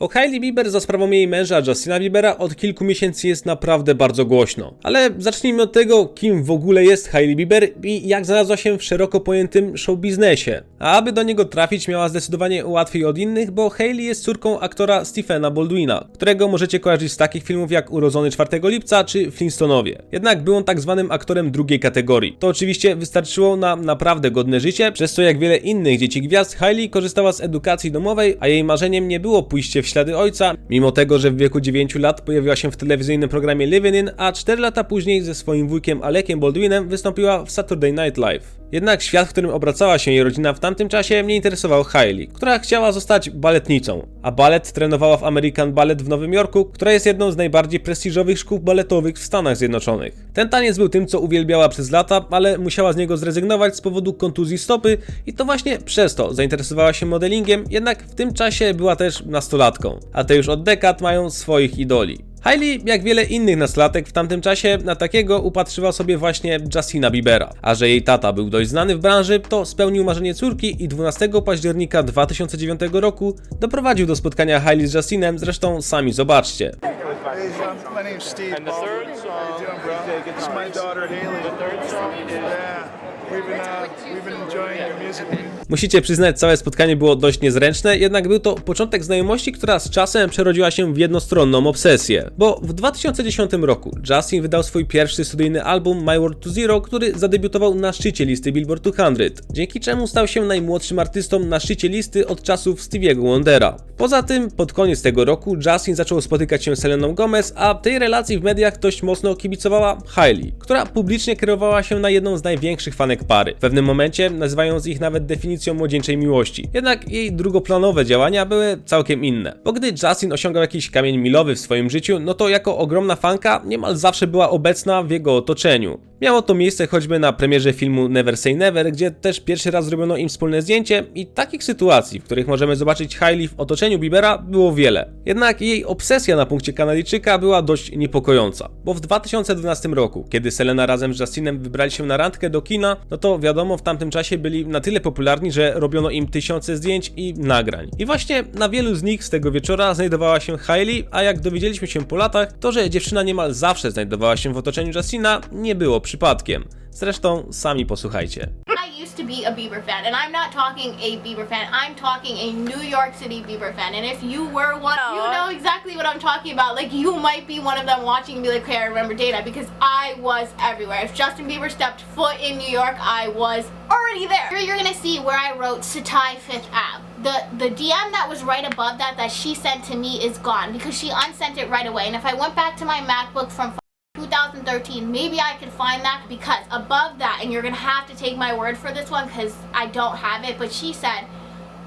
O Hailey Bieber za sprawą jej męża Justina Biebera od kilku miesięcy jest naprawdę bardzo głośno. Ale zacznijmy od tego, kim w ogóle jest Hailey Bieber i jak znalazła się w szeroko pojętym show biznesie. A aby do niego trafić miała zdecydowanie łatwiej od innych, bo Hailey jest córką aktora Stephena Baldwina, którego możecie kojarzyć z takich filmów jak Urodzony 4 lipca czy Flintstonowie. Jednak był on tak zwanym aktorem drugiej kategorii. To oczywiście wystarczyło na naprawdę godne życie, przez co jak wiele innych dzieci gwiazd Hailey korzystała z edukacji domowej, a jej marzeniem nie było pójście w ślady ojca, mimo tego, że w wieku 9 lat pojawiła się w telewizyjnym programie Living In, a 4 lata później ze swoim wujkiem Alekiem Baldwinem wystąpiła w Saturday Night Live. Jednak świat, w którym obracała się jej rodzina w tamtym czasie nie interesował Hailey, która chciała zostać baletnicą, a balet trenowała w American Ballet w Nowym Jorku, która jest jedną z najbardziej prestiżowych szkół baletowych w Stanach Zjednoczonych. Ten taniec był tym, co uwielbiała przez lata, ale musiała z niego zrezygnować z powodu kontuzji stopy i to właśnie przez to zainteresowała się modelingiem, jednak w tym czasie była też nastolatką, a te już od dekad mają swoich idoli. Hailey, jak wiele innych nastolatek w tamtym czasie, na takiego upatrywał sobie właśnie Justina Biebera. A że jej tata był dość znany w branży, to spełnił marzenie córki i 12 października 2009 roku doprowadził do spotkania Hailey z Justinem, zresztą sami zobaczcie. Hey, Uh. Musicie przyznać, całe spotkanie było dość niezręczne, jednak był to początek znajomości, która z czasem przerodziła się w jednostronną obsesję. Bo w 2010 roku Justin wydał swój pierwszy studyjny album My World to Zero, który zadebiutował na szczycie listy Billboard 200, dzięki czemu stał się najmłodszym artystą na szczycie listy od czasów Stevie'ego Wondera. Poza tym, pod koniec tego roku Justin zaczął spotykać się z Seleną Gomez, a tej relacji w mediach dość mocno kibicowała Hailey, która publicznie kierowała się na jedną z największych fanek pary. W pewnym momencie nazywając ich nawet definicją młodzieńczej miłości. Jednak jej drugoplanowe działania były całkiem inne. Bo gdy Justin osiągał jakiś kamień milowy w swoim życiu, no to jako ogromna fanka niemal zawsze była obecna w jego otoczeniu. Miało to miejsce choćby na premierze filmu Never Say Never, gdzie też pierwszy raz zrobiono im wspólne zdjęcie i takich sytuacji, w których możemy zobaczyć Hailey w otoczeniu Biebera było wiele. Jednak jej obsesja na punkcie Kanadyjczyka była dość niepokojąca, bo w 2012 roku, kiedy Selena razem z Justinem wybrali się na randkę do kina, no to wiadomo w tamtym czasie byli na tyle popularni, że robiono im tysiące zdjęć i nagrań. I właśnie na wielu z nich z tego wieczora znajdowała się Hailey, a jak dowiedzieliśmy się po latach, to że dziewczyna niemal zawsze znajdowała się w otoczeniu Justina nie było przypadkiem. Zresztą sami posłuchajcie. To be a Bieber fan, and I'm not talking a Bieber fan. I'm talking a New York City Bieber fan. And if you were one, you know exactly what I'm talking about. Like you might be one of them watching and be like, "Okay, I remember Dana," because I was everywhere. If Justin Bieber stepped foot in New York, I was already there. Here you're gonna see where I wrote Satai Fifth Ave. The the DM that was right above that that she sent to me is gone because she unsent it right away. And if I went back to my MacBook from 2013. Maybe I could find that because above that, and you're gonna have to take my word for this one because I don't have it, but she said,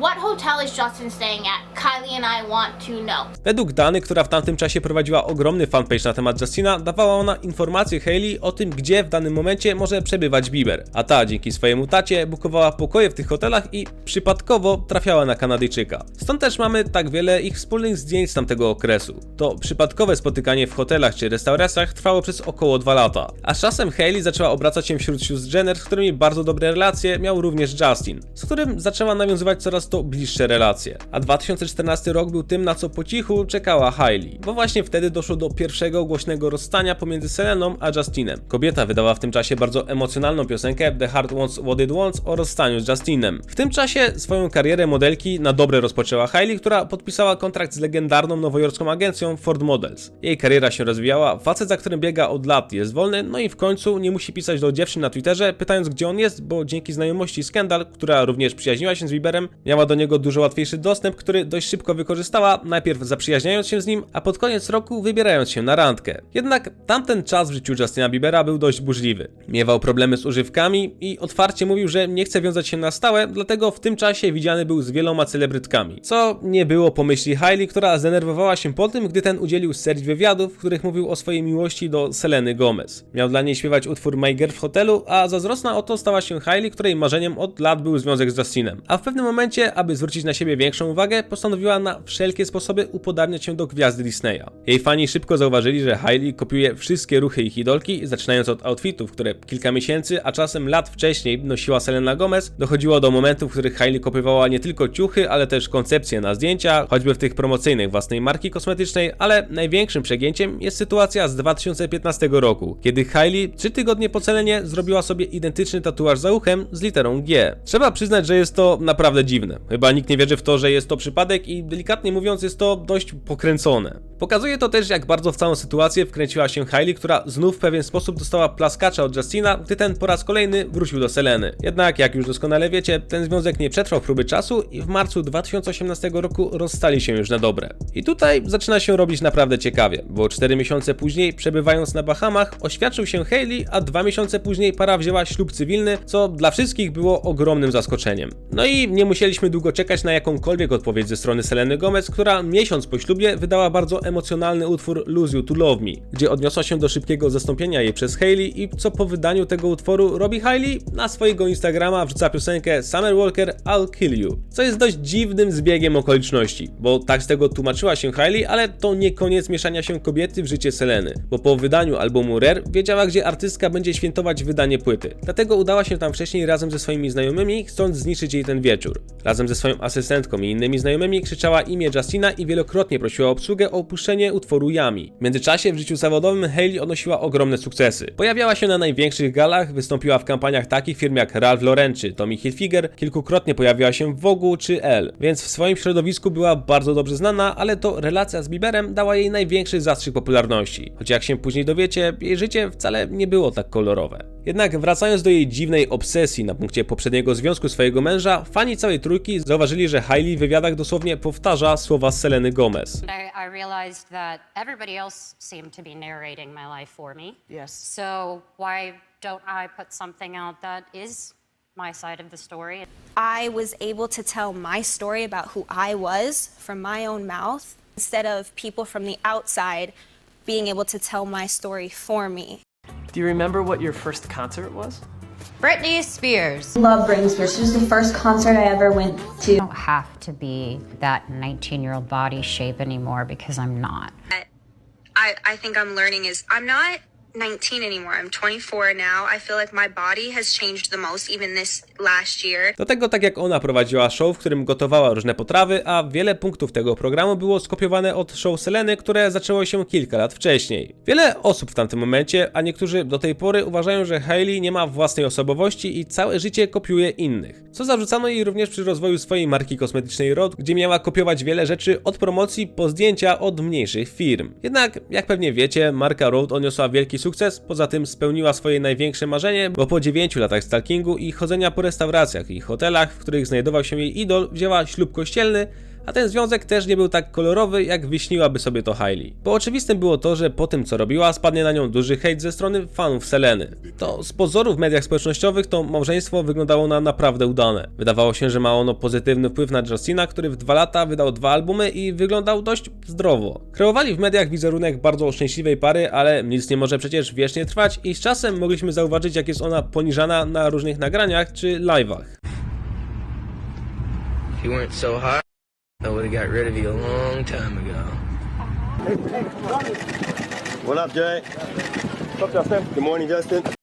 What hotel is Justin staying at? Kylie and I want to know. Według Dany, która w tamtym czasie prowadziła ogromny fanpage na temat Justina, dawała ona informacje Hailey o tym, gdzie w danym momencie może przebywać Bieber. A ta dzięki swojemu tacie bukowała pokoje w tych hotelach i przypadkowo trafiała na Kanadyjczyka. Stąd też mamy tak wiele ich wspólnych zdjęć z tamtego okresu. To przypadkowe spotykanie w hotelach czy restauracjach trwało przez około dwa lata. A z czasem Hailey zaczęła obracać się wśród sióstr Jenner, z którymi bardzo dobre relacje miał również Justin, z którym zaczęła nawiązywać coraz to bliższe relacje. A 2014 rok był tym, na co po cichu czekała Hailey, bo właśnie wtedy doszło do pierwszego głośnego rozstania pomiędzy Seleną a Justinem. Kobieta wydała w tym czasie bardzo emocjonalną piosenkę The Heart Wants What It Wants o rozstaniu z Justinem. W tym czasie swoją karierę modelki na dobre rozpoczęła Hailey, która podpisała kontrakt z legendarną nowojorską agencją Ford Models. Jej kariera się rozwijała, facet za którym biega od lat jest wolny, no i w końcu nie musi pisać do dziewczyn na Twitterze, pytając gdzie on jest, bo dzięki znajomości Skandal, która również przyjaźniła się z Bieberem, miała do niego dużo łatwiejszy dostęp, który dość szybko wykorzystała, najpierw zaprzyjaźniając się z nim, a pod koniec roku wybierając się na randkę. Jednak tamten czas w życiu Justina Biebera był dość burzliwy. Miewał problemy z używkami i otwarcie mówił, że nie chce wiązać się na stałe, dlatego w tym czasie widziany był z wieloma celebrytkami. Co nie było pomyśli Hailey, która zdenerwowała się po tym, gdy ten udzielił serii wywiadów, w których mówił o swojej miłości do Seleny Gomez. Miał dla niej śpiewać utwór My Girl w hotelu, a zazdrosna o to stała się Hailey, której marzeniem od lat był związek z Justinem. A w pewnym momencie aby zwrócić na siebie większą uwagę, postanowiła na wszelkie sposoby upodabniać się do gwiazdy Disneya. Jej fani szybko zauważyli, że Hailey kopiuje wszystkie ruchy ich idolki, zaczynając od outfitów, które kilka miesięcy, a czasem lat wcześniej nosiła Selena Gomez, dochodziło do momentów, w których Hailey kopiowała nie tylko ciuchy, ale też koncepcje na zdjęcia, choćby w tych promocyjnych własnej marki kosmetycznej, ale największym przegięciem jest sytuacja z 2015 roku, kiedy Hailey trzy tygodnie po Selenie zrobiła sobie identyczny tatuaż za uchem z literą G. Trzeba przyznać, że jest to naprawdę dziwne. Chyba nikt nie wierzy w to, że jest to przypadek i delikatnie mówiąc jest to dość pokręcone. Pokazuje to też, jak bardzo w całą sytuację wkręciła się Hailey, która znów w pewien sposób dostała plaskacza od Justina, gdy ten po raz kolejny wrócił do Seleny. Jednak, jak już doskonale wiecie, ten związek nie przetrwał próby czasu i w marcu 2018 roku rozstali się już na dobre. I tutaj zaczyna się robić naprawdę ciekawie, bo 4 miesiące później, przebywając na Bahamach, oświadczył się Hailey, a dwa miesiące później para wzięła ślub cywilny, co dla wszystkich było ogromnym zaskoczeniem. No i nie musieliśmy długo czekać na jakąkolwiek odpowiedź ze strony Seleny Gomez, która miesiąc po ślubie wydała bardzo emocjonalny utwór Lose You To Love Me, gdzie odniosła się do szybkiego zastąpienia jej przez Hailey i co po wydaniu tego utworu robi Hailey? Na swojego Instagrama wrzuca piosenkę Summer Walker I'll Kill You, co jest dość dziwnym zbiegiem okoliczności, bo tak z tego tłumaczyła się Hailey, ale to nie koniec mieszania się kobiety w życie Seleny, bo po wydaniu albumu Rare wiedziała, gdzie artystka będzie świętować wydanie płyty. Dlatego udała się tam wcześniej razem ze swoimi znajomymi, chcąc zniszczyć jej ten wieczór. Razem ze swoją asystentką i innymi znajomymi krzyczała imię Justina i wielokrotnie prosiła obsługę o opuszczenie utworu Yami. W międzyczasie w życiu zawodowym Hailey odnosiła ogromne sukcesy. Pojawiała się na największych galach, wystąpiła w kampaniach takich firm jak Ralph Lauren czy Tommy Hilfiger, kilkukrotnie pojawiła się w Vogue czy Elle, więc w swoim środowisku była bardzo dobrze znana, ale to relacja z Bieberem dała jej największy zastrzyk popularności. Choć jak się później dowiecie, jej życie wcale nie było tak kolorowe. Jednak wracając do jej dziwnej obsesji na punkcie poprzedniego związku swojego męża, fani całej trójki zauważyli, że Hailey w wywiadach dosłownie powtarza słowa Seleny Gomez. I, I realized that everybody else seemed to be narrating my life for me. Yes. So why don't I put something out that is my side of the story? I was able to tell my story about who I was from my own mouth instead of people from the outside being able to tell my story for me. Do you remember what your first concert was? Britney Spears. love Britney Spears. She was the first concert I ever went to. I don't have to be that 19 year old body shape anymore because I'm not. I, I think I'm learning is I'm not 19 anymore. I'm 24 now. I feel like my body has changed the most even this last year. Do tego tak jak ona prowadziła show, w którym gotowała różne potrawy, a wiele punktów tego programu było skopiowane od show Seleny, które zaczęło się kilka lat wcześniej. Wiele osób w tamtym momencie, a niektórzy do tej pory uważają, że Hailey nie ma własnej osobowości i całe życie kopiuje innych. Co zarzucano jej również przy rozwoju swojej marki kosmetycznej Rod, gdzie miała kopiować wiele rzeczy od promocji po zdjęcia od mniejszych firm. Jednak, jak pewnie wiecie, marka Rode odniosła wielki sukces, poza tym spełniła swoje największe marzenie, bo po 9 latach stalkingu i chodzenia po restauracjach i hotelach, w których znajdował się jej idol, wzięła ślub kościelny, a ten związek też nie był tak kolorowy, jak wyśniłaby sobie to Hailey. Bo oczywistym było to, że po tym co robiła, spadnie na nią duży hejt ze strony fanów Seleny. To z pozoru w mediach społecznościowych to małżeństwo wyglądało na naprawdę udane. Wydawało się, że ma ono pozytywny wpływ na Justina, który w dwa lata wydał dwa albumy i wyglądał dość zdrowo. Kreowali w mediach wizerunek bardzo szczęśliwej pary, ale nic nie może przecież wiecznie trwać i z czasem mogliśmy zauważyć, jak jest ona poniżana na różnych nagraniach czy live'ach. I would have got rid of you a long time ago. What up, Jay? What's up, Justin? Good morning, Justin.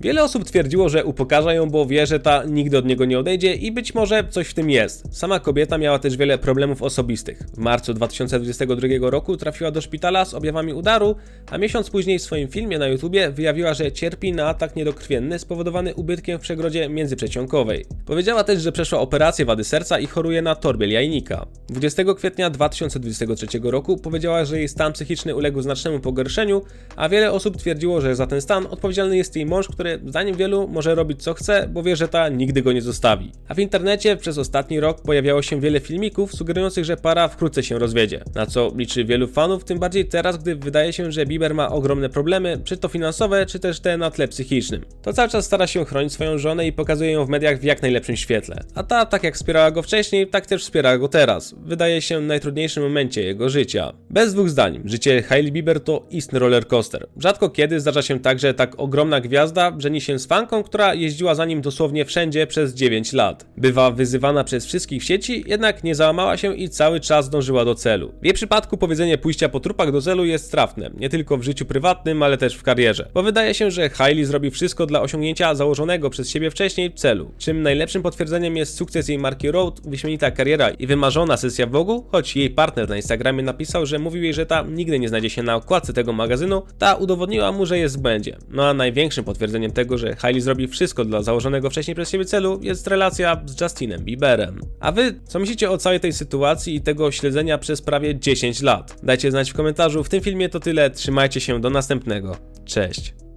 Wiele osób twierdziło, że upokarza ją, bo wie, że ta nigdy od niego nie odejdzie i być może coś w tym jest. Sama kobieta miała też wiele problemów osobistych. W marcu 2022 roku trafiła do szpitala z objawami udaru, a miesiąc później w swoim filmie na YouTubie wyjawiła, że cierpi na atak niedokrwienny spowodowany ubytkiem w przegrodzie międzyprzeciąkowej. Powiedziała też, że przeszła operację wady serca i choruje na torbiel jajnika. 20 kwietnia 2023 roku powiedziała, że jej stan psychiczny uległ znacznemu pogorszeniu, a wiele osób twierdziło, że za ten stan odpowiedzialny jest jej mąż, który zdaniem wielu może robić co chce, bo wie, że ta nigdy go nie zostawi. A w internecie przez ostatni rok pojawiało się wiele filmików sugerujących, że para wkrótce się rozwiedzie, na co liczy wielu fanów, tym bardziej teraz, gdy wydaje się, że Bieber ma ogromne problemy, czy to finansowe, czy też te na tle psychicznym. To cały czas stara się chronić swoją żonę i pokazuje ją w mediach w jak najlepszym świetle. A ta, tak jak wspierała go wcześniej, tak też wspiera go teraz. Wydaje się w najtrudniejszym momencie jego życia. Bez dwóch zdań, życie Hailey Bieber to istny roller coaster. Rzadko kiedy zdarza się tak, że tak ogromna gwiazda żeni się z fanką, która jeździła za nim dosłownie wszędzie przez 9 lat. Bywa wyzywana przez wszystkich w sieci, jednak nie załamała się i cały czas dążyła do celu. W jej przypadku powiedzenie pójścia po trupach do celu jest trafne, nie tylko w życiu prywatnym, ale też w karierze. Bo wydaje się, że Hailey zrobi wszystko dla osiągnięcia założonego przez siebie wcześniej celu. Czym najlepszym potwierdzeniem jest sukces jej marki Road, wyśmienita kariera i wymarzona sesja w Vogue, choć jej partner na Instagramie napisał, że mówił jej, że ta nigdy nie znajdzie się na okładce tego magazynu, ta udowodniła mu, że jest w błędzie. No a największym potwierdzeniem tego, że Hailey zrobi wszystko dla założonego wcześniej przez siebie celu, jest relacja z Justinem Bieberem. A wy, co myślicie o całej tej sytuacji i tego śledzenia przez prawie 10 lat? Dajcie znać w komentarzu. W tym filmie to tyle, trzymajcie się, do następnego. Cześć.